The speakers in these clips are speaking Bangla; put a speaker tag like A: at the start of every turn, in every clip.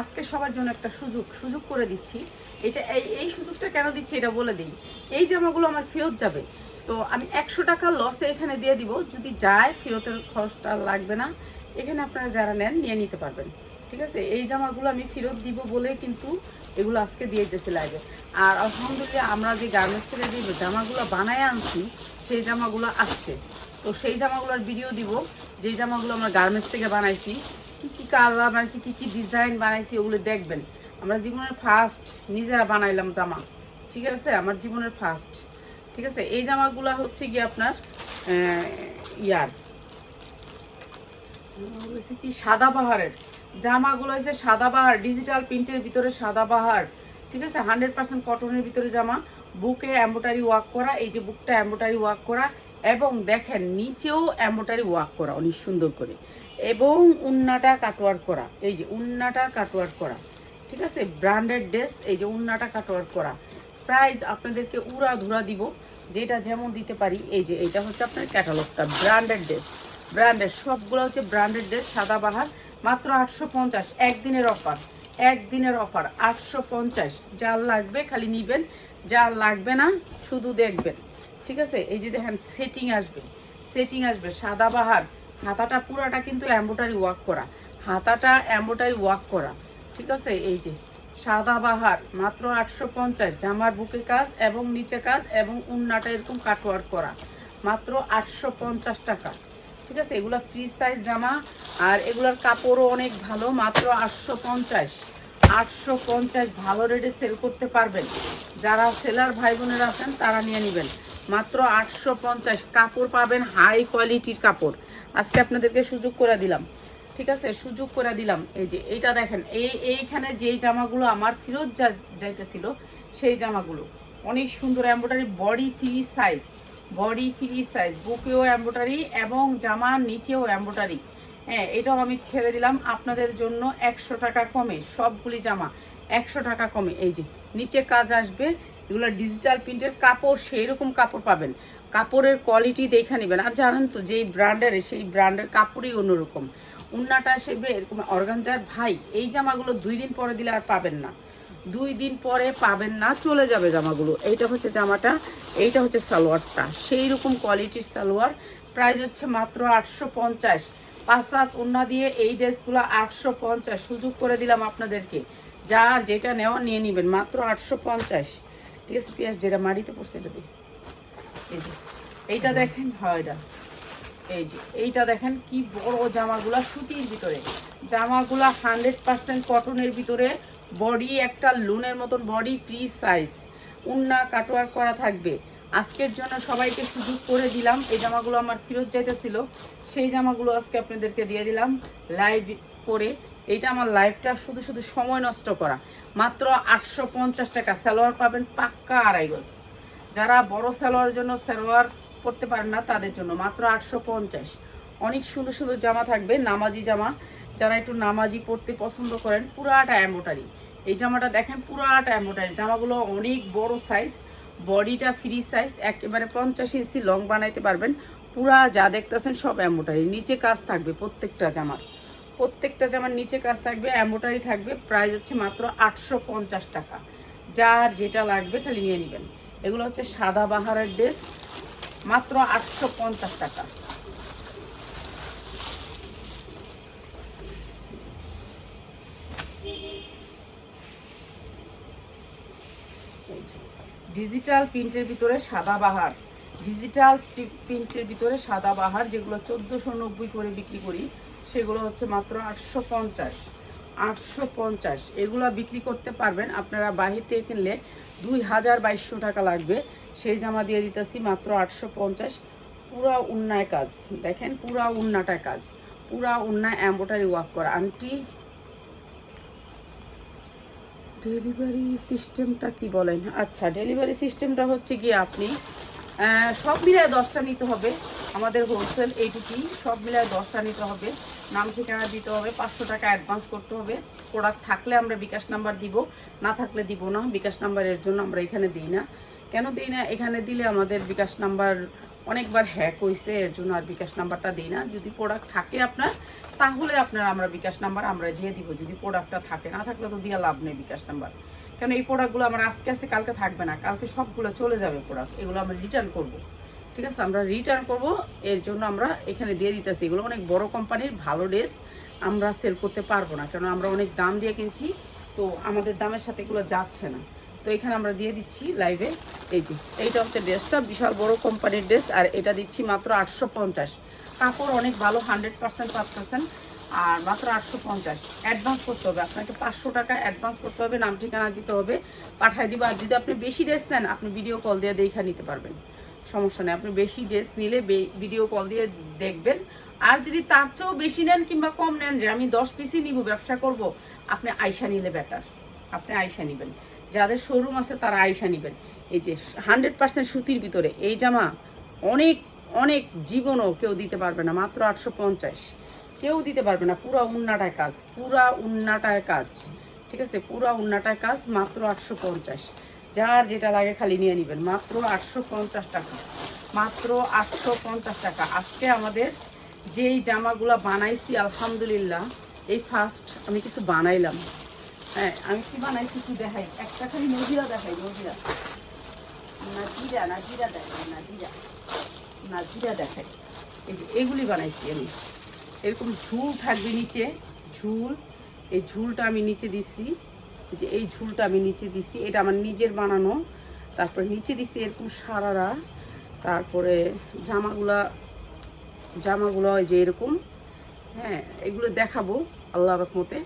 A: আজকে সবার জন্য একটা সুযোগ সুযোগ করে দিচ্ছি। এটা এই এই সুযোগটা কেন দিচ্ছি এটা বলে এই জামাগুলো আমার ফেরত যাবে। তো আমি একশো টাকা লসে এখানে দিয়ে দিব। যদি যায়, ফেরতের খরচটা লাগবে না। এখানে আপনারা যারা নেন, নিয়ে নিতে পারবেন। ঠিক আছে? এই জামাগুলো আমি ফেরত দিব বলে কিন্তু এগুলো আজকে দিয়ে দিতেছি লাগে আর আলহামদুলিল্লাহ আমরা যে গার্মেন্টস থেকে যে জামাগুলো বানায় আনছি, সেই জামাগুলো আসছে। তো সেই জামাগুলোর ভিডিও দিব। যে জামাগুলো আমরা গার্মেন্টস থেকে বানাইছি, কি কি কালার বানাইছি, কি কি ডিজাইন বানাইছি ওগুলো দেখবেন। আমরা জীবনের ফার্স্ট নিজেরা বানাইলাম জামা, ঠিক আছে? আমার জীবনের ফার্স্ট ঠিক আছে? এই জামাগুলো হচ্ছে কি আপনার ইয়ার। কি সাদাবাহারের জামাগুলো হয়েছে সাদাবাহার ডিজিটাল প্রিন্টের ভিতরে সাদাবাহার ঠিক আছে? হান্ড্রেড পার্সেন্ট কটনের ভিতরে জামা, বুকে এম্বোটারি ওয়ার্ক করা, এই যে বুকটা এম্বোটারি ওয়ার্ক করা এবং দেখেন, নিচেও এম্বোটারি ওয়ার্ক করা অনেক সুন্দর করে। এবং উন্নাটা কাটওয়ার্ক করা, এই যে উন্নাটা কাটওয়ার্ক করা, ঠিক আছে? ব্র্যান্ডেড ড্রেস এই যে উন্নাটা কাটওয়ার্ক করা। প্রাইস আপনাদেরকে উড়া ধুরা দিব, যেটা যেমন দিতে পারি, এই যে এটা হচ্ছে আপনার ক্যাটালগটা ব্র্যান্ডেড ড্রেস ব্র্যান্ডের সবগুলো হচ্ছে ব্র্যান্ডেড ড্রেস সাদাবাহার মাত্র আটশো পঞ্চাশ, একদিনের অফার একদিনের অফার আটশো পঞ্চাশ। যা লাগবে খালি নিবেন, যা লাগবে না, শুধু দেখবেন। ঠিক আছে? এই যে দেখেন সেটিং আসবে সেটিং আসবে সাদাবাহার হাতাটা পুরাটা কিন্তু এম্বোটারি ওয়ার্ক করা, হাতাটা এম্বোটারি ওয়ার্ক করা, ঠিক আছে? এই যে সাদাবাহার মাত্র আটশো পঞ্চাশ, জামার বুকে কাজ এবং নিচে কাজ এবং উন্নাটা এরকম কাটওয়ার্ক করা, মাত্র আটশো পঞ্চাশ টাকা, ঠিক আছে? এগুলো ফ্রি সাইজ জামা, আর এগুলোর কাপড়ও অনেক ভালো, মাত্র আটশো পঞ্চাশ আটশো পঞ্চাশ ভালো রেটে সেল করতে পারবেন। যারা সেলার ভাই বোনেরা আছেন, তারা নিয়ে নেবেন। মাত্র আটশো পঞ্চাশ। কাপড় পাবেন হাই কোয়ালিটির কাপড়। আজকে আপনাদেরকে সুযোগ করে দিলাম। ঠিক আছে? সুযোগ করে দিলাম। এই যে, এইটা দেখেন, এই, এইখানে যেই জামাগুলো আমার ফিরত যা, যাইতেছিল, সেই জামাগুলো। অনেক সুন্দর embroidery body free size body free size বুকেও embroidery এবং জামার নিচেও এম্ব্রয়ডারি হ্যাঁ এটাও আমি ছেড়ে দিলাম। আপনাদের জন্য একশো টাকা কমে, সবগুলি জামা একশো টাকা কমে। এই যে, নিচে কাজ আসবে এগুলো ডিজিটাল প্রিন্টের কাপড় সেই রকম কাপড় পাবেন। কাপড়ের কোয়ালিটি দেখে নেবেন। আর জানেন তো, যেই ব্র্যান্ডের, সেই ব্র্যান্ডের কাপড়ই অন্যরকম। উন্নাটা আসবে এরকম অর্গানজার ভাই, এই জামাগুলো দুই দিন পরে দিলে আর পাবেন না। দুই দিন পরে পাবেন না, চলে যাবে জামাগুলো। এইটা হচ্ছে জামাটা, এইটা হচ্ছে সালোয়ারটা। সেই রকম কোয়ালিটির সালোয়ার। প্রাইস হচ্ছে মাত্র আটশো পঞ্চাশ। পাঁচ সাত উন্না দিয়ে এই ড্রেসগুলো আটশো পঞ্চাশ। সুযোগ করে দিলাম আপনাদেরকে। যার যেটা নেওয়া নিয়ে নেবেন, মাত্র আটশো পঞ্চাশ। ঠিক আছে, পেঁয়াজ যেটা মাটিতে পড়ছে এটা দিয়ে। এই যে, এইটা দেখেন, হয়, এটা। এই যে, এইটা দেখেন কি বড় জামাগুলা সুতির ভিতরে। জামাগুলা হান্ড্রেড পার্সেন্ট কটনের ভিতরে বডি একটা লোনের মতন বডি ফ্রি সাইজ উন্না কাটোয়ার করা থাকবে। আজকের জন্য সবাইকে সুযোগ করে দিলাম। এই জামাগুলো আমার ফেরত যাইতেছিল। সেই জামাগুলো আজকে আপনাদেরকে দিয়ে দিলাম। লাইভ করে এইটা আমার লাইফটা শুধু শুধু সময় নষ্ট করা। মাত্র আটশো পঞ্চাশ টাকা সালোয়ার পাবেন পাক্কা আড়াই গজ। যারা বড় সালোয়ারের জন্য সালোয়ার পরতে পারেন না, তাদের জন্য মাত্র আটশো পঞ্চাশ। অনেক সুন্দর সুন্দর জামা থাকবে, নামাজি জামা। যারা একটু নামাজি পরতে পছন্দ করেন, পুরাটা এম্বোটারি এই জামাটা দেখেন, পুরাটা এম্বোটারি জামাগুলো অনেক বড় সাইজ বডিটা ফ্রি সাইজ একেবারে পঞ্চাশ ইঞ্চি লং বানাইতে পারবেন। পুরা যা দেখতেছেন সব এম্বোটারি নিচে কাজ থাকবে প্রত্যেকটা জামার। প্রত্যেকটা জামার নিচে কাজ থাকবে এম্বোটারি থাকবে, প্রাইস হচ্ছে মাত্র আটশো পঞ্চাশ টাকা। যার যেটা লাগবে খালি নিয়ে নেবেন। এগুলো হচ্ছে সাদা বাহারের ড্রেস, মাত্র আটশো পঞ্চাশ টাকা। ডিজিটাল প্রিন্টের ভিতরে সাদা বাহার। ডিজিটাল প্রিন্টের ভিতরে সাদা বাহার, যেগুলো চোদ্দোশো নব্বই করে বিক্রি করি। সেগুলো হচ্ছে মাত্র আটশো পঞ্চাশ। আটশো পঞ্চাশ, এগুলো বিক্রি করতে পারবেন। আপনারা বাহির থেকে কিনলে দুই হাজার বাইশশো টাকা লাগবে। সেই জামা দিয়ে দিতেছি মাত্র আটশো পঞ্চাশ। পুরা উন্নায় কাজ। দেখেন, পুরা উন্নাটা কাজ। পুরা উন্নায় এম্বোটারি ওয়ার্ক করা। আন্টি ডেলিভারি সিস্টেমটা কি বলেন? আচ্ছা ডেলিভারি সিস্টেমটা হচ্ছে গিয়ে আপনি সব মিলায় দশটা নিতে হবে। আমাদের হোলসেল এইটুকুই সব মিলায় দশটা নিতে হবে। নাম ঠিকানা দিতে হবে, পাঁচশো টাকা অ্যাডভান্স করতে হবে। প্রোডাক্ট থাকলে আমরা বিকাশ নাম্বার দিব, না থাকলে দিব না, বিকাশ নাম্বারের জন্য আমরা এখানে দিই না। কেন দিই না? এখানে দিলে আমাদের বিকাশ নাম্বার অনেকবার হ্যাক হয়েছে এর জন্য আর বিকাশ নাম্বারটা দিই না। যদি প্রোডাক্ট থাকে আপনার, তাহলে আপনার আমরা বিকাশ নাম্বার আমরা দিয়ে দিব। যদি প্রোডাক্টটা থাকে, না থাকলে তো দিয়ে লাভ নেই বিকাশ নাম্বার। কেন এই প্রোডাক্টগুলো আমার আজকে আসছে কালকে থাকবে না। কালকে সবগুলো চলে যাবে প্রোডাক্ট এগুলো আমরা রিটার্ন করব। ঠিক আছে, আমরা রিটার্ন করব। এর জন্য আমরা এখানে দিয়ে দিতেছি। এগুলো অনেক বড় কোম্পানির ভালো ড্রেস আমরা সেল করতে পারব না কারণ আমরা অনেক দাম দিয়ে কিনছি, তো আমাদের দামের সাথে এগুলো যাচ্ছে না। তো এখানে আমরা দিয়ে দিচ্ছি লাইভে এই যে, এইটা হচ্ছে ড্রেসটা বিশাল বড় কোম্পানির ড্রেস আর এটা দিচ্ছি মাত্র আটশো পঞ্চাশ। কাপড় অনেক ভালো হান্ড্রেড পার্সেন্ট পাচ্ছেন, আর মাত্র আটশো পঞ্চাশ। অ্যাডভান্স করতে হবে, আপনাকে পাঁচশো টাকা অ্যাডভান্স করতে হবে, নাম ঠিকানা দিতে হবে পাঠাই দিব। আর যদি আপনি বেশি ড্রেস নেন, আপনি ভিডিও কল দিয়ে দেখে নিতে পারবেন। সমস্যা নেই। আপনি বেশি ড্রেস নিলে ভিডিও কল দিয়ে দেখবেন। আর যদি তার চেয়েও বেশি নেন কিংবা কম নেন যে আমি দশ পিসই নিব, ব্যবসা করব, আপনি আয়সা নিলে বেটার আপনি আয়সা নেবেন। যাদের শোরুম আছে তারা আয়সা নেবেন। এই যে হান্ড্রেড পার্সেন্ট সুতির ভিতরে এই জামা অনেক অনেক জীবনও কেউ দিতে পারবে না, মাত্র আটশো পঞ্চাশ। কেউ দিতে পারবে না, পুরা উন্নাটায় কাজ, পুরা উন্নাটায় কাজ। ঠিক আছে? পুরা উন্নাটায় কাজ, মাত্র আটশো পঞ্চাশ। যার যেটা লাগে খালি নিয়ে নেবেন। মাত্র আটশো পঞ্চাশ টাকা। মাত্র আটশো পঞ্চাশ টাকা। আজকে আমাদের যেই জামাগুলো বানাইছি, আলহামদুলিল্লাহ, এই ফার্স্ট আমি কিছু বানাইলাম। হ্যাঁ আমি কি বানাইছি কি দেখাই। একটা খালি নজিরা দেখাই, নজিরা। নাজিরা নাজিরা দেখাই না জিরা না জিরা দেখাই। এই যে এগুলি বানাইছি আমি। এরকম ঝুল থাকবে নিচে, ঝুল। এই ঝুলটা আমি নিচে দিছি। যে এই ঝুলটা আমি নিচে দিছি, এটা আমার নিজের বানানো। তারপরে নিচে দিছি এরকম সারারা, তারপরে জামাগুলা, জামাগুলো যে এরকম হ্যাঁ এগুলো দেখাবো আল্লাহ রহমতে।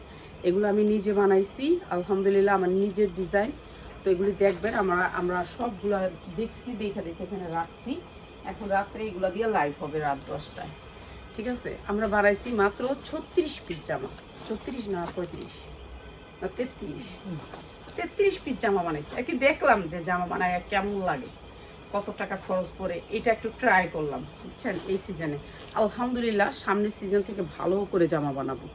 A: এগুলো আমি নিজে বানাইছি, আলহামদুলিল্লাহ আমার নিজের ডিজাইন। তো এগুলি দেখবেন, আমরা আমরা সবগুলো দেখছি, দেখে দেখে এখানে রাখছি। এখন রাত্রে এগুলো দিয়ে লাইভ হবে রাত দশটায়। ঠিক আছে? আমরা বানাইছি মাত্র ছত্রিশ পিস জামা। ছত্রিশ না পঁয়ত্রিশ? তেত্রিশ। তেত্রিশ পিস জামা বানাইছি। আর কি দেখলাম যে জামা বানায় কেমন লাগে, কত টাকা খরচ পড়ে, এটা একটু ট্রাই করলাম, বুঝছেন, এই সিজনে আলহামদুলিল্লাহ, সামনের সিজন থেকে ভালো করে জামা বানাবো।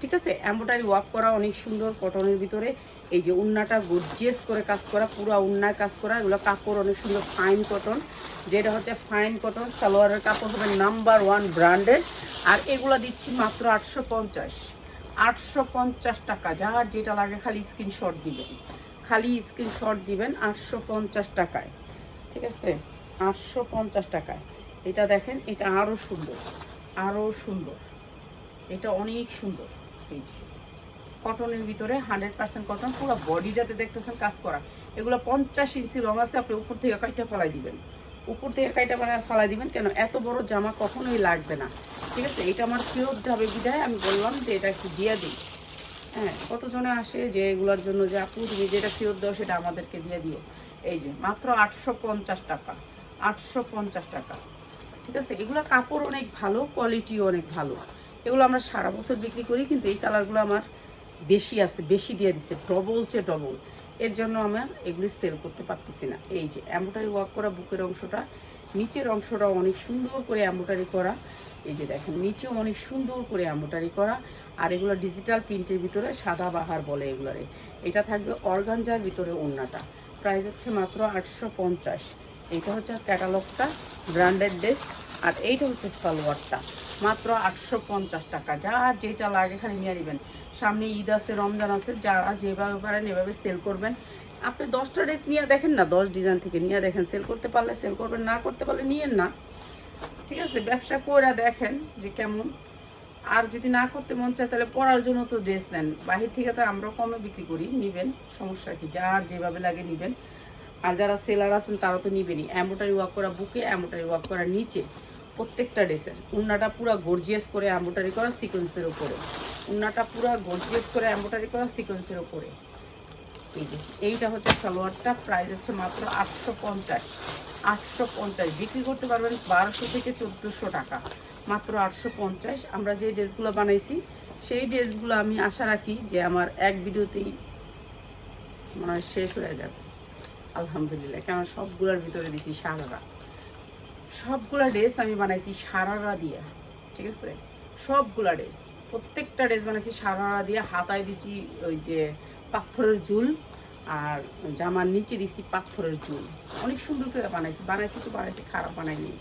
A: ঠিক আছে? এম্ব্রয়ডারি ওয়ার্ক করা অনেক সুন্দর কটনের ভিতরে। এই যে উন্নাটা গর্জিয়াস করে কাজ করা, পুরো উন্নায় কাজ করা, এগুলো কাপড় অনেক সুন্দর ফাইন কটন যেটা হচ্ছে ফাইন কটন সালোয়ারের কাপড় হবে নাম্বার ওয়ান ব্র্যান্ডেড আর এগুলো দিচ্ছি মাত্র আটশো পঞ্চাশ। আটশো পঞ্চাশ টাকা। যার যেটা লাগে খালি স্ক্রিনশট দিবেন। খালি স্ক্রিনশট দিবেন আটশো পঞ্চাশ টাকায়। ঠিক আছে? আটশো পঞ্চাশ টাকায়। এটা দেখেন, এটা আরও সুন্দর। আরও সুন্দর। এটা অনেক সুন্দর। এই যে কটনের ভিতরে হান্ড্রেড পার্সেন্ট কটন পুরো বডি যাতে দেখতেছেন কাজ করা। এগুলো পঞ্চাশ ইঞ্চি রং আছে, আপনি উপর থেকে কাইটা ফেলাই দিবেন। উপর থেকে কাইটা ফেলাই দিবেন, কেন? এত বড় জামা কখনোই লাগবে না। ঠিক আছে? এটা আমার ফেরত যাবে বিদায়। আমি বললাম যে এটা একটু দিয়ে দিই। হ্যাঁ কতজনে আসে যে এগুলোর জন্য যে আপু, তুমি যেটা ফেরত দাও সেটা আমাদেরকে দিয়ে দিও। এই যে, মাত্র আটশো পঞ্চাশ টাকা। আটশো পঞ্চাশ টাকা। ঠিক আছে? এগুলো কাপড় অনেক ভালো কোয়ালিটিও অনেক ভালো। এগুলো আমরা সারা বছর বিক্রি করি, কিন্তু এই কালারগুলো আমার বেশি আছে, বেশি দিয়ে দিচ্ছে। ডবল চেয়ে ডবল এর জন্য আমার এগুলি সেল করতে পারতেছি না। এই যে এম্ব্রয়ডারি ওয়ার্ক করা বুকের অংশটা, নিচের অংশটা অনেক সুন্দর করে এম্ব্রয়ডারি করা। এই যে দেখেন, নিচেও অনেক সুন্দর করে এম্ব্রয়ডারি করা। আর এগুলো ডিজিটাল প্রিন্টের ভিতরে সাদা বাহার বলে এগুলারে। এটা থাকবে অর্গানজার ভিতরে ওড়নাটা। প্রাইস হচ্ছে মাত্র আটশো পঞ্চাশ। এইটা হচ্ছে ক্যাটালগটা ব্র্যান্ডেড ড্রেস আর এইটা হচ্ছে সালোয়ারটা। মাত্র আটশো পঞ্চাশ টাকা। যা যেটা লাগে খালি নিয়ে নেবেন। সামনে ঈদ আছে, রমজান আছে, যারা যেভাবে পারেন এভাবে সেল করবেন। আপনি দশটা ড্রেস নিয়ে দেখেন না, দশ ডিজাইন থেকে নিয়ে দেখেন সেল করতে পারলে সেল করবেন, না করতে পারলে নিয়েন না। ঠিক আছে, ব্যবসা করে দেখেন যে কেমন। আর যদি না করতে মন চায়, তাহলে পড়ার জন্য তো ড্রেস নেন। বাহির থেকে তো আমরা কমে বিক্রি করি, নিবেন, সমস্যা কি? যার যেভাবে লাগে নিবেন। আর যারা সেলার আছেন, তারা তো নিবেনই। এম্বোটারি ওয়ার্ক করা বুকে এম্বোটারি ওয়ার্ক করা নিচে। প্রত্যেকটা ড্রেসের। উন্নাটা পুরো গর্জিয়াস করে এম্বোটারি করা সিকোয়েন্সের উপরে। উন্নাটা পুরো গর্জিয়াস করে এম্বোটারি করা সিকোয়েন্সের উপরে। এই যে, এইটা হচ্ছে সালোয়ারটা প্রাইস হচ্ছে মাত্র আটশো পঞ্চাশ। আটশো পঞ্চাশ। বিক্রি করতে পারবেন বারোশো থেকে চোদ্দোশো টাকা। মাত্র আটশো পঞ্চাশ। আমরা যে ড্রেসগুলো বানাইছি, সেই ড্রেসগুলো আমি আশা রাখি যে আমার এক ভিডিওতেই মনে শেষ হয়ে যাবে। আলহামদুলিল্লাহ। কেন সবগুলোর ভিতরে দিছি সারারা সবগুলা ড্রেস আমি বানাইছি সারারা দিয়ে, ঠিক আছে? সবগুলা ড্রেস প্রত্যেকটা ড্রেস বানাইছি সারারা দিয়ে, হাতায় দিছি ওই যে পাথরের ঝুল আর জামার নিচে দিছি পাথরের ঝুল অনেক সুন্দর করে বানাইছি বানাইছি তো বানাইছি, খারাপ বানাইনি।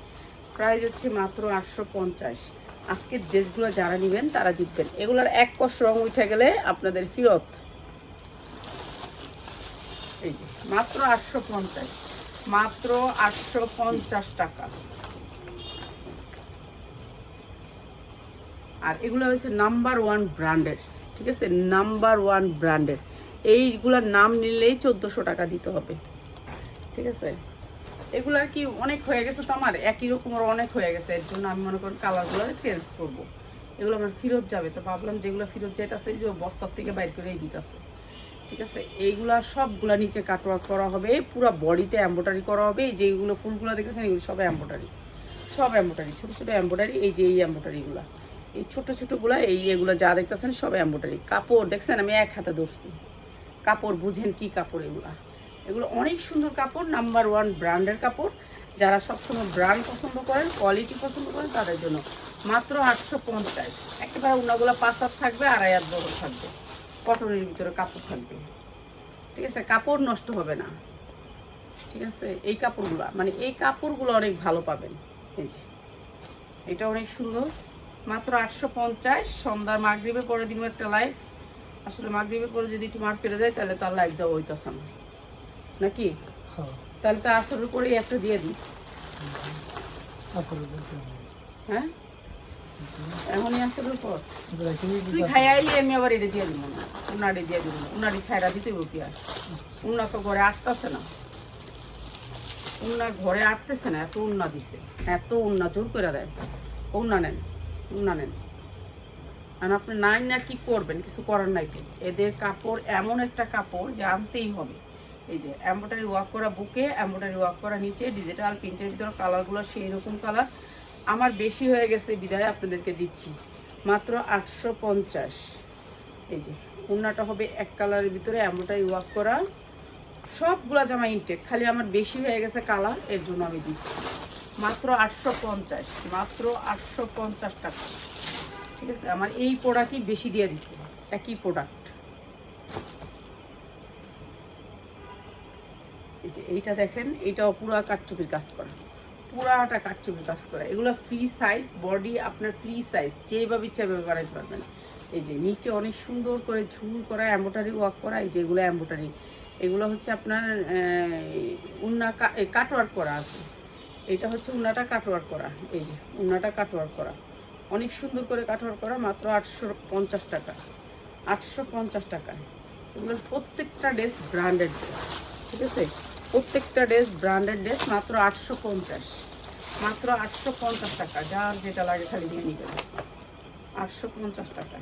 A: প্রাইস হচ্ছে মাত্র আটশো পঞ্চাশ। আজকের ড্রেসগুলো যারা নেবেন তারা জিতবেন। এগুলোর এক কষ রং উঠে গেলে আপনাদের ফিরত। এই মাত্র আটশো পঞ্চাশ। মাত্র আটশো পঞ্চাশ টাকা। আর এগুলো হচ্ছে নাম্বার ওয়ান ব্র্যান্ডের, ঠিক আছে? নাম্বার ওয়ান ব্র্যান্ডের। এইগুলোর নাম নিলেই চোদ্দোশো টাকা দিতে হবে, ঠিক আছে? এগুলো আর কি অনেক হয়ে গেছে তো আমার? একই রকমের অনেক হয়ে গেছে। এর জন্য আমি মনে করি কালারগুলো চেঞ্জ করব। এগুলো আমার ফেরত যাবে। তো ভাবলাম যেগুলো ফেরত এই যে বস্তার থেকে বাইর করে দিতেছে। ঠিক আছে? এইগুলা সবগুলা নিচে কাটওয়ার্ক করা হবে, পুরো বডিতে এম্ব্রয়ডারি করা হবে, এই যেগুলো ফুলগুলো দেখেছেন, এগুলো সব এম্ব্রয়ডারি সব এম্ব্রয়ডারি ছোটো ছোটো এম্ব্রয়ডারি এই যে এই এম্ব্রয়ডারিগুলো এই ছোট ছোটোগুলো, এই এগুলো যা দেখতেছেন, সব এম্ব্রয়ডারি কাপড়, দেখছেন, আমি এক হাতে ধরছি। কাপড়, বুঝেন কি কাপড় এগুলো? এগুলো অনেক সুন্দর কাপড় নাম্বার ওয়ান ব্র্যান্ডের কাপড়। যারা সবসময় ব্র্যান্ড পছন্দ করেন কোয়ালিটি পছন্দ করেন, তাদের জন্য মাত্র আটশো পঞ্চাশ। একেবারে ওনাগুলো পাঁচ হাত থাকবে, আড়াই হাত বড় থাকবে। কটনের ভিতরে কাপড় থাকবে। ঠিক আছে? কাপড় নষ্ট হবে না। ঠিক আছে? এই কাপড়গুলো মানে এই কাপড়গুলো অনেক ভালো পাবেন। এই যে এটা অনেক সুন্দর। মাত্র আটশো পঞ্চাশ। সন্ধ্যার মাগরীবে পরে দিব একটা লাইভ আসলে মাগরীবে পরে যদি একটু মার্কেটে যায় তাহলে তার লাইভ দেওয়া হইতেছে না। নাকি?
B: হ্যাঁ।
A: তাহলে তো আসরের পরেই একটা দিয়ে দিই। হ্যাঁ? এখনই তুই খাই আমি আবার এটা দিয়ে দিব। না উনারে দিয়ে দিব। না উনারি ছাইরা দিতে বলতে আর? উন্না তো ঘরে না। উন্না ঘরে আটতেছে না এত উন্না দিছে। এত উন্না জোর করে দেয়। উন্না নেন উন্না নেন। আর আপনি নাই না কি করবেন? কিছু করার নাই তো। এদের কাপড় এমন একটা কাপড় যে আনতেই হবে। এই যে এম্ব্রয়ডারি ওয়ার্ক করা বুকে এম্ব্রয়ডারি ওয়ার্ক করা নিচে ডিজিটাল প্রিন্টের ভিতরে কালারগুলো সেই রকম কালার আমার বেশি হয়ে গেছে বিদায় আপনাদেরকে দিচ্ছি। মাত্র আটশো পঞ্চাশ। এই যে উন্নাটা হবে এক কালারের ভিতরে, এমনটাই ওয়াক করা। সবগুলা জামা ইনটেক খালি আমার বেশি হয়ে গেছে কালার, এর জন্য আমি দিচ্ছি। মাত্র আটশো পঞ্চাশ, মাত্র আটশো পঞ্চাশ টাকা। ঠিক আছে, আমার এই প্রোডাক্টই বেশি দিয়ে দিছে, একই প্রোডাক্ট এই যে, এইটা দেখেন, এইটাও পুরো কাটচুপির কাজ করা। পুরাটা কাটচুপির কাজ করা। এগুলো ফ্রি সাইজ বডি আপনার ফ্রি সাইজ যেভাবে ইচ্ছা ভাবে বানাইতে পারবেন। এই যে নিচে অনেক সুন্দর করে ঝুল করা এম্বোটারি ওয়ার্ক করা, এই যে এগুলো এম্বোটারি এগুলো হচ্ছে আপনার উন্না কাটওয়ার্ক করা আছে। এটা হচ্ছে উন্নাটা কাটওয়ার্ক করা। এই যে উন্নাটা কাটওয়ার্ক করা। অনেক সুন্দর করে কাটওয়ার্ক করা, মাত্র আটশো পঞ্চাশ টাকা। আটশো পঞ্চাশ টাকা এগুলোর প্রত্যেকটা ড্রেস ব্র্যান্ডেড ঠিক আছে? প্রত্যেকটা ড্রেস ব্র্যান্ডেড ড্রেস মাত্র আটশো পঞ্চাশ। মাত্র আটশো পঞ্চাশ টাকা, যার যেটা লাগে খালি নিয়ে নিতে আটশো পঞ্চাশ টাকা।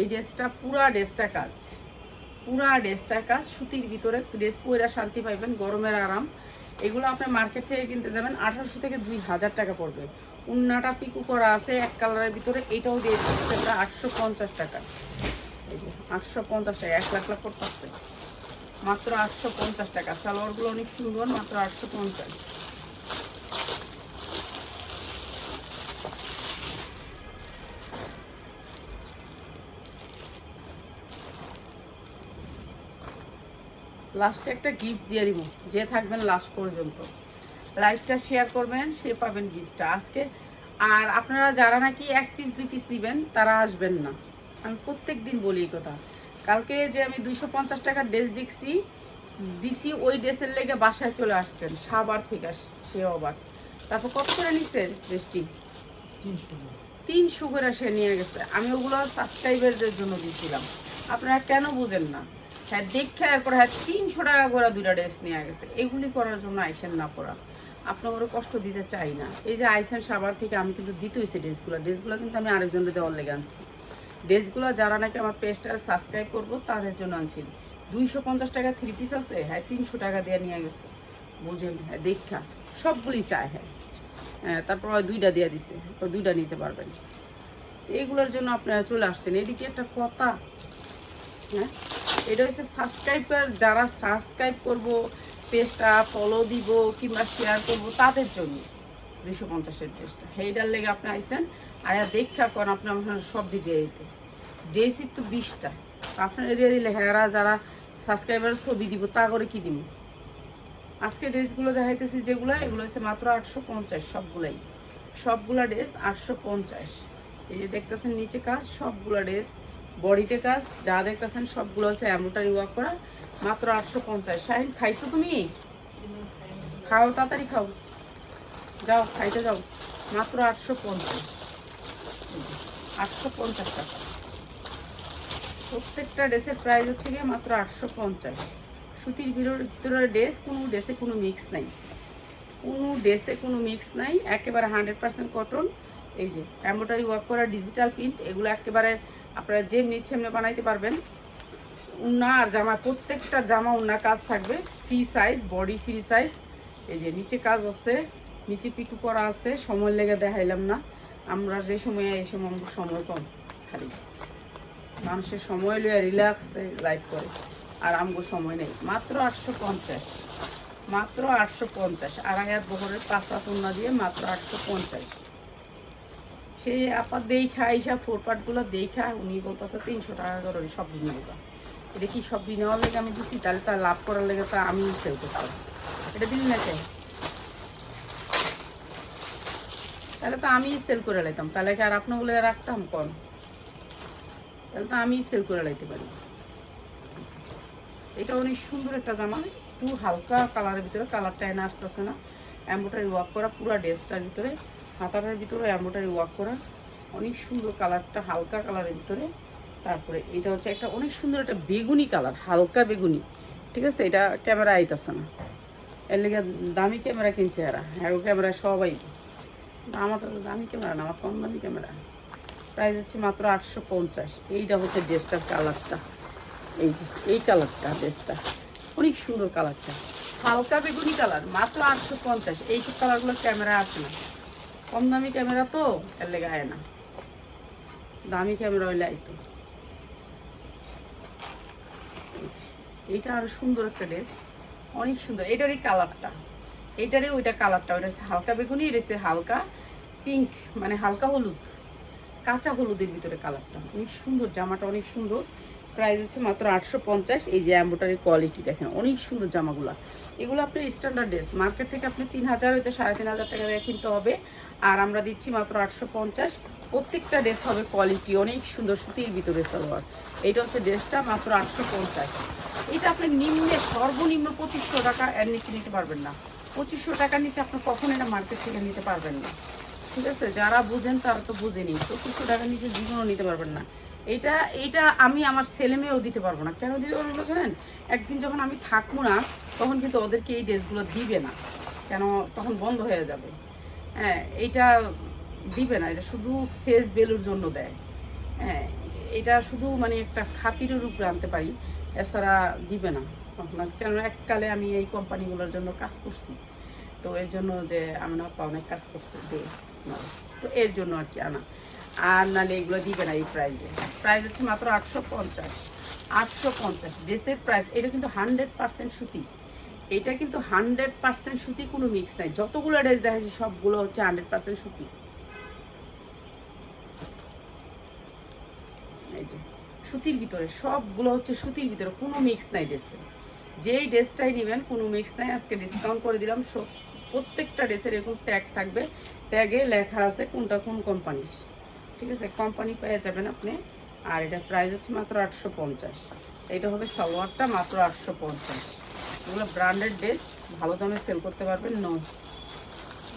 A: এই ড্রেসটা পুরা ড্রেসটা কাজ। পুরা ড্রেসটা কাজ, সুতির ভিতরে ড্রেস পরে শান্তি পাইবেন, গরমের আরাম। এগুলো আপনি মার্কেট থেকে কিনতে যাবেন, আঠারোশো থেকে দুই হাজার টাকা পড়বে। উন্নাটা পিকু করা আছে এক কালারের ভিতরে, এটাও দিয়ে আটশো পঞ্চাশ টাকা। লাস্টে একটা গিফট দিয়ে দিব, যে থাকবেন লাস্ট পর্যন্ত। লাইভটা শেয়ার করবেন, সে পাবেন গিফটটা আজকে আর আপনারা যারা নাকি এক পিস দুই পিস নেবেন, তারা আসবেন না। আমি প্রত্যেক দিন বলি এই কথা। কালকে যে আমি দুইশো পঞ্চাশ টাকার ড্রেস দেখছি দিছি ওই ড্রেসের লেগে বাসায় চলে আসছেন সাবার থেকে আস সে আবার তারপর কত করে নিচ্ছেন ড্রেসটি
B: তিনশো
A: তিনশো করে সে নিয়ে গেছে। আমি ওগুলো সাবস্ক্রাইবারদের জন্য দিয়েছিলাম আপনারা কেন বুঝেন না? হ্যাঁ দেখে করে হ্যাঁ তিনশো টাকা করে দুইটা ড্রেস নিয়ে গেছে। এগুলি করার জন্য আইসেন না পড়া। আপনাদেরও কষ্ট দিতে চাই না। এই যে আইসেন সাবার থেকে আমি কিন্তু দিতে হয়েছে ড্রেসগুলো ড্রেসগুলো কিন্তু আমি আরেকজনকে দেওয়ার লেগে আনছি। ড্রেসগুলো যারা নাকি আমার পেজটা সাবস্ক্রাইব করব, তাদের জন্য আনছি। দুইশো পঞ্চাশ টাকা থ্রি পিস আছে হ্যাঁ তিনশো টাকা দিয়ে নিয়ে গেছে। বুঝেন হ্যাঁ দেখা। সবগুলি চায় হ্যাঁ। হ্যাঁ তারপর দুইটা দিয়ে দিছে তো দুইটা নিতে পারবেন। এইগুলোর জন্য আপনারা চলে আসছেন। এদিকে একটা কথা হ্যাঁ এটা হচ্ছে সাবস্ক্রাইবার যারা সাবস্ক্রাইব করব পেজটা ফলো দিব কিংবা শেয়ার করব, তাদের জন্য। দুশো পঞ্চাশের ড্রেসটা। সেইটার লেগে আপনি আইসেন আয়া দেখা করেন আপনি আপনার সব দিয়ে দিতে। ড্রেসই তো বিশটা। আপনার দিয়ে দিলে হ্যাঁ যারা সাবস্ক্রাইবার ছবি দিব, তা করে কি দিব আজকে ড্রেসগুলো দেখাইতেছি যেগুলো, এগুলো হচ্ছে মাত্র আটশো পঞ্চাশ সবগুলাই। সবগুলা ড্রেস আটশো পঞ্চাশ। এই যে দেখতেছেন নিচে কাজ, সবগুলা ড্রেস। বডিতে কাজ, যা দেখতেছেন সবগুলো হচ্ছে এমব্রয়ডারি ওয়ার্ক করা, মাত্র আটশো পঞ্চাশ। শাহিন, খাইছো তুমি? খাও, তাড়াতাড়ি খাও। যাও খাইতে যাও। মাত্র আটশো পঞ্চাশ। আটশো পঞ্চাশ টাকা। প্রত্যেকটা ড্রেসের প্রাইস হচ্ছে গিয়ে মাত্র আটশো পঞ্চাশ। সুতির ভিতরে ড্রেস কোনো ড্রেসে কোনো মিক্স নাই। কোনো ড্রেসে কোনো মিক্স নাই। একেবারে হান্ড্রেড পার্সেন্ট কটন এই যে এম্ব্রয়ডারি ওয়ার্ক করা ডিজিটাল প্রিন্ট এগুলো একেবারে আপনারা যে নিচ্ছে এমনি বানাইতে পারবেন। উন্না আর জামা, প্রত্যেকটা জামা উন্না কাজ থাকবে। Free size body free size এই যে নিচে কাজ আছে। নিচে পিকু করা আছে, সময় লেগে দেখাইলাম না। আমরা যে সময়, এই সময় সময় কম খালি। মানুষের সময় লিয়ে রিল্যাক্সে লাইফ করে। আর আমগো সময় নেই। মাত্র আটশো পঞ্চাশ। মাত্র আটশো পঞ্চাশ। আড়াই হাত বহরের পাঁচ হাত দিয়ে মাত্র আটশো পঞ্চাশ। সে আপা দেখা এইসব ফোর পার্টগুলো দেখা, উনি বলতেছে, তিনশো টাকা করে সব নেওয়া এটা কি সব নেওয়ার লেগে আমি দিছি? তাহলে তার লাভ করার লেগে তা আমি সেল করতাম। এটা দিলি না চাই তাহলে তো আমি সেল করে লাইতাম। তাহলে কি আর আপনার বলে রাখতাম কম? তাহলে তো আমি সেল করে লাইতে পারি। এটা অনেক সুন্দর একটা জামা। একটু হালকা কালারের ভিতরে কালারটা এনে আসতেছে না। এম্ব্রয়ডারি ওয়ার্ক করা পুরো ড্রেসটার ভিতরে, হাতাটার ভিতরে এম্ব্রয়ডারি ওয়ার্ক করা। অনেক সুন্দর কালারটা হালকা কালারের ভিতরে। তারপরে এটা হচ্ছে একটা অনেক সুন্দর একটা বেগুনি কালার হালকা বেগুনি। ঠিক আছে? এটা ক্যামেরা আইতাছে না। এর লেগে দামি ক্যামেরা কিনছে এরা। হ্যাঁ ক্যামেরা সবাই আমার দামি ক্যামেরা না, আমার কম দামি ক্যামেরা। প্রাইস হচ্ছে মাত্র আটশো পঞ্চাশ। এইটা হচ্ছে ড্রেসটার কালারটা। এই যে, এই কালারটা, ড্রেসটা। অনেক সুন্দর কালারটা। হালকা বেগুনি কালার, মাত্র আটশো পঞ্চাশ। এইসব কালারগুলো ক্যামেরা আসে না। কম দামি ক্যামেরা তো, এর লেগে আয় না। দামি ক্যামেরা হইলে আইতো এইটা আরও সুন্দর একটা ড্রেস। অনেক সুন্দর। এটারই কালারটা। এইটারই ওইটা কালারটা, ওইটা হচ্ছে হালকা বেগুনি, এটা হালকা পিঙ্ক মানে হালকা হলুদ। কাঁচা হলুদের ভিতরে কালারটা। অনেক সুন্দর, জামাটা অনেক সুন্দর। প্রাইস হচ্ছে মাত্র আটশো পঞ্চাশ। এই যে অ্যাম্বোটারি কোয়ালিটি দেখেন, অনেক সুন্দর জামাগুলো। এগুলো আপনার স্ট্যান্ডার্ড ড্রেস মার্কেট থেকে আপনি তিন হাজার হয়তো সাড়ে তিন হাজার টাকা দিয়ে কিনতে হবে। আর আমরা দিচ্ছি মাত্র আটশো পঞ্চাশ। প্রত্যেকটা ড্রেস হবে কোয়ালিটি অনেক সুন্দর সুতির ভিতরে সালোয়ার। এইটা হচ্ছে ড্রেসটা মাত্র আটশো পঞ্চাশ। এটা আপনি নিম্নে সর্বনিম্ন পঁচিশশো টাকা এর নিচে নিতে পারবেন না। পঁচিশশো টাকার নিচে আপনি কখন এটা মার্কেট থেকে নিতে পারবেন না। ঠিক আছে? যারা বুঝেন তারা তো বুঝেনি পঁচিশশো টাকার নিচে জীবনও নিতে পারবেন না। এটা এইটা আমি আমার ছেলে মেয়েও দিতে পারব না। কেন দিতে পারব না জানেন? একদিন যখন আমি থাকব না, তখন কিন্তু ওদেরকে এই ড্রেসগুলো দিবে না। কেন? তখন বন্ধ হয়ে যাবে। হ্যাঁ এইটা দিবে না। এটা শুধু ফেস বেলুর জন্য দেয়। হ্যাঁ এটা শুধু মানে একটা খাতিরের উপরে আনতে পারি। এছাড়া দিবে না। আপনার কেন এককালে আমি এই কোম্পানিগুলোর জন্য কাজ করছি। তো এর জন্য যে আমি না অনেক কাজ করছি। তো এর জন্য আর কি আনা। আর নাহলে এগুলো দিবে না এই প্রাইজে প্রাইস হচ্ছে মাত্র আটশো পঞ্চাশ। আটশো পঞ্চাশ। ড্রেসের প্রাইস এটা কিন্তু হান্ড্রেড পার্সেন্ট সুতি। এটা কিন্তু হান্ড্রেড পার্সেন্ট সুতি কোনো মিক্স নাই। যতগুলো ড্রেস দেখাচ্ছি সবগুলো হচ্ছে হান্ড্রেড পার্সেন্ট সুতি এই যে সুতির ভিতরে, সবগুলো হচ্ছে সুতির ভিতরে, কোনো মিক্স নাই ড্রেসে যেই ড্রেসটাই নেবেন, কোনো মিক্স নাই, আজকে ডিসকাউন্ট করে দিলাম প্রত্যেকটা ড্রেসের এরকম ট্যাগ থাকবে। ট্যাগে লেখা আছে কোনটা কোন কোম্পানির ঠিক আছে কোম্পানি পেয়ে যাবেন আপনি। আর এটা প্রাইস হচ্ছে মাত্র আটশো পঞ্চাশ। এটা হবে সালোয়ারটা মাত্র আটশো পঞ্চাশ। এগুলো ব্র্যান্ডেড ড্রেস ভালো দামে সেল করতে পারবেন নো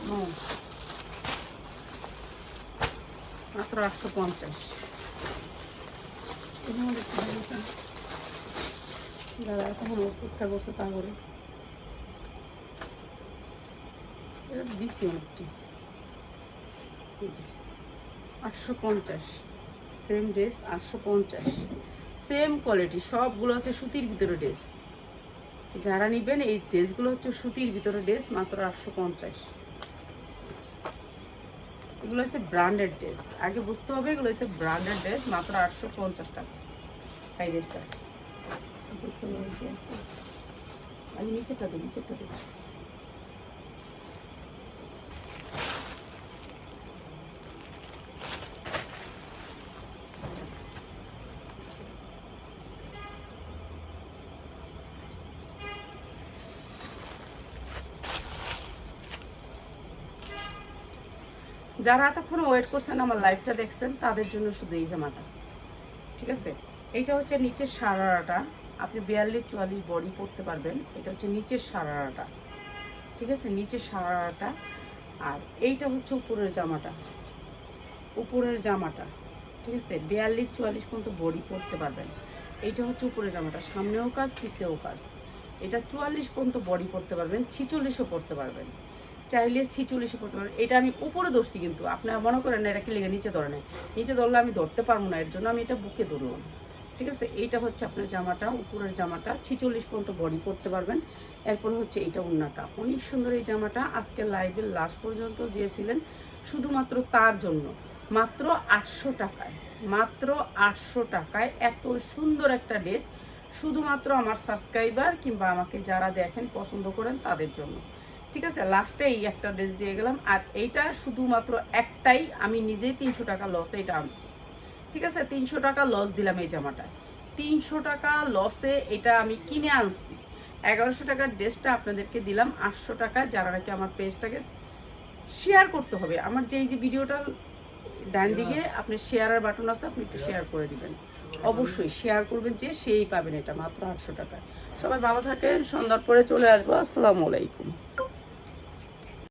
A: নো মাত্র আটশো পঞ্চাশ। দাদা তখন অপেক্ষা করছে তা করে এটা দিছি অনেকটি আটশো পঞ্চাশ সেম ড্রেস আটশো পঞ্চাশ সেম কোয়ালিটি সবগুলো হচ্ছে সুতির ভিতরে ড্রেস যারা নিবেন এই ড্রেসগুলো হচ্ছে সুতির ভিতরে ড্রেস মাত্র আটশো পঞ্চাশ। এগুলো হচ্ছে ব্র্যান্ডেড ড্রেস আগে বুঝতে হবে এগুলো হচ্ছে ব্র্যান্ডেড ড্রেস মাত্র আটশো পঞ্চাশ টাকা। এই ড্রেসটা নিচেরটা দিই নিচেরটা দিই যারা এতক্ষণ ওয়েট করছেন আমার লাইফটা দেখছেন, তাদের জন্য শুধু এই জামাটা। ঠিক আছে? এইটা হচ্ছে নিচের সারারাটা। আপনি বিয়াল্লিশ, চুয়াল্লিশ বডি পরতে পারবেন। এটা হচ্ছে নিচের সারারাটা। ঠিক আছে? নিচের সারারাটা। আর এইটা হচ্ছে উপরের জামাটা। উপরের জামাটা। ঠিক আছে? বিয়াল্লিশ, চুয়াল্লিশ পর্যন্ত বডি পরতে পারবেন। এইটা হচ্ছে উপরের জামাটা। সামনেও কাজ, পিছেও কাজ। এটা চুয়াল্লিশ পর্যন্ত বডি পরতে পারবেন। ছিচল্লিশও পরতে পারবেন। চাইলে ছিচল্লিশও পরতে পারবেন এটা আমি উপরে ধরছি কিন্তু। আপনারা মনে করেন না এটাকে লেগে নিচে ধরে নেয় নিচে ধরলে আমি ধরতে পারব না, এর জন্য আমি এটা বুকে ধরলাম ঠিক আছে? এইটা হচ্ছে আপনার জামাটা, উপরের জামাটা। ছিচল্লিশ পর্যন্ত বডি পরতে পারবেন। এরপর হচ্ছে এইটা উন্নাটা অনেক সুন্দর এই জামাটা। আজকে লাইভের লাস্ট পর্যন্ত দিয়েছিলেন শুধুমাত্র তার জন্য। মাত্র আটশো টাকায়, মাত্র আটশো টাকায় এত সুন্দর একটা ড্রেস শুধুমাত্র আমার সাবস্ক্রাইবার কিংবা আমাকে যারা দেখেন, পছন্দ করেন, তাদের জন্য। ঠিক আছে লাস্টে এই একটা ড্রেস দিয়ে গেলাম। আর এইটা শুধুমাত্র একটাই আমি নিজেই তিনশো টাকা লস এটা আনছি। ঠিক আছে তিনশো টাকা লস দিলাম এই জামাটা তিনশো টাকা লসে এটা আমি কিনে আনছি। এগারোশো টাকার ড্রেসটা আপনাদেরকে দিলাম আটশো টাকা যারা নাকি আমার পেজটাকে শেয়ার করতে হবে। আমার যে এই যে ভিডিওটা ডান দিকে আপনি শেয়ারের বাটন আছে আপনি একটু শেয়ার করে দিবেন। অবশ্যই শেয়ার করবেন যে সেই পাবেন এটা মাত্র আটশো টাকা সবাই ভালো থাকেন সন্ধ্যার পরে চলে আসব। আসসালামু আলাইকুম।